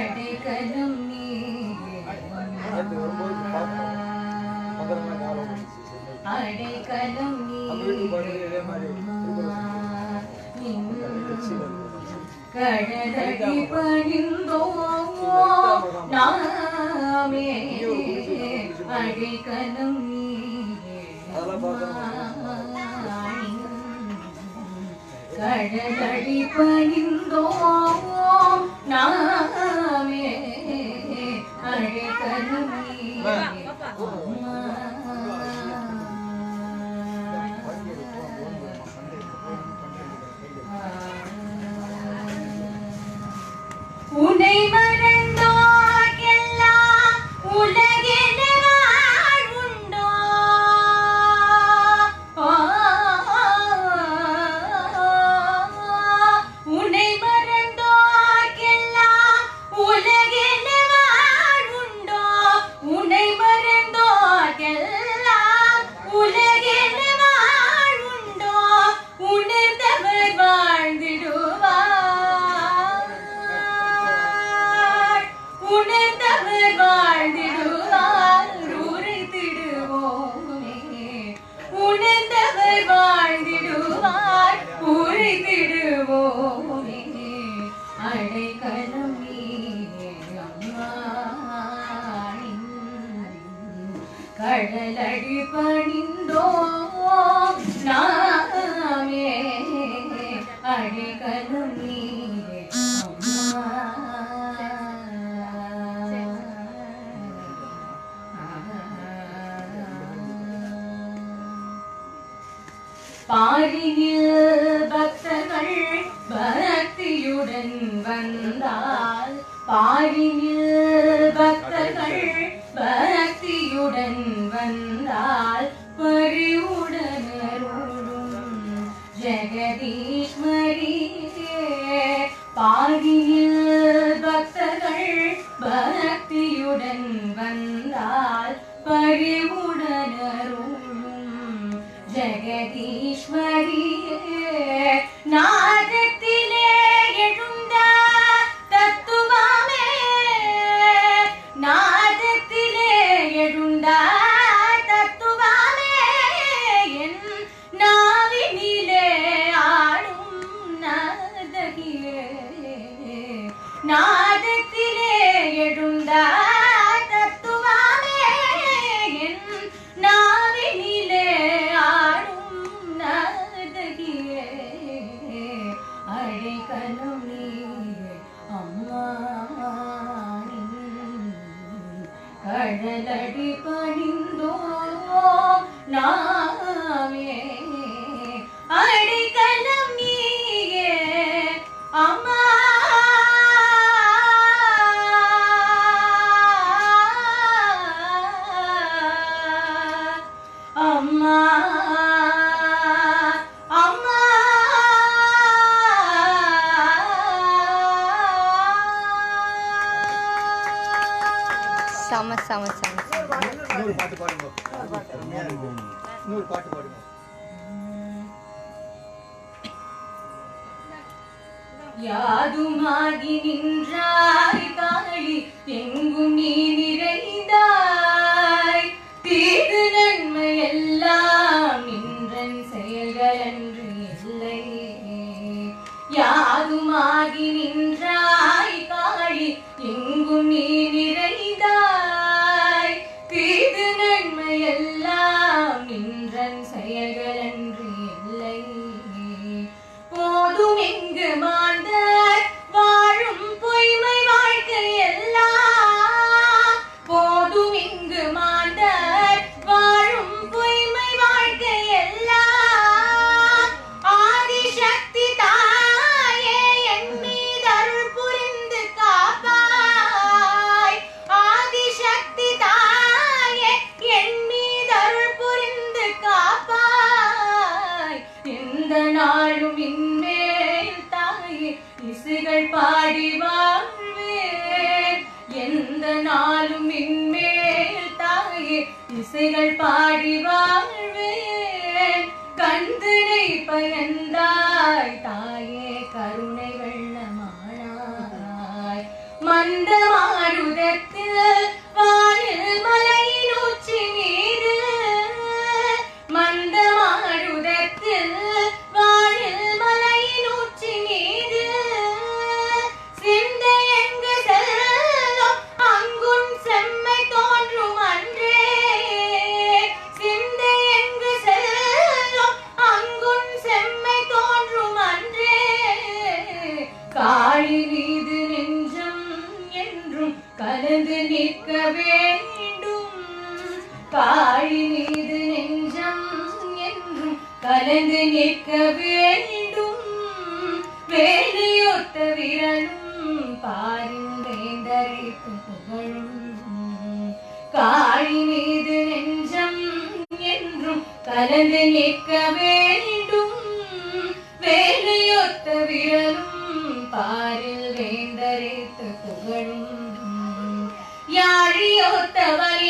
அடைக்கலம் நீயே நேத்து வரும்போது கடலடி பணிந்தோமோ நாமே அடைக்கலம் நீ கடலடி பணிந்தோமோ நாமே அடைக்கலம் நீயே அடைக்கலம் கடலடி பணிந்தோம். நாமே அடைக்கலம் நீயே அம்மா பக்தர்கள் ഭക്തിയുടൻ വന്നാൽ പാരിയിൽ ഭക്തകൾ ഭക്തിയുടൻ വന്നാൽ പരിയുടനരുളും ജഗദീശ്വരിയെ പാരിയിൽ ഭക്തകൾ ഭക്തിയുടൻ വന്നാൽ പരിയുട கடலடி பணிந்தோம் நாமே. அடிக்கலம் நீயே அம்மா செம செம செம. இன்னொரு பாட்டு பாடுங்க. இன்னொரு பாட்டு பாடுங்க. யாதுமாகி நின்றாய் காளி எங்கும் நீ இசைகள் பாடி வாழ்வேன். கந்தனை பயந்தாய். தாயே கருணை வெள்ளமானாய் மந்த நிற்க வேண்டும். வேலையொத்த விரலும் பாரின் வேந்தரைத்து புகழும். காளி மீது நெஞ்சம் என்றும் கலந்து நிற்க வேண்டும். வேலையொத்த விரலும் பாரில் வேந்தரைத்து புகழும். யாழியொத்தவரை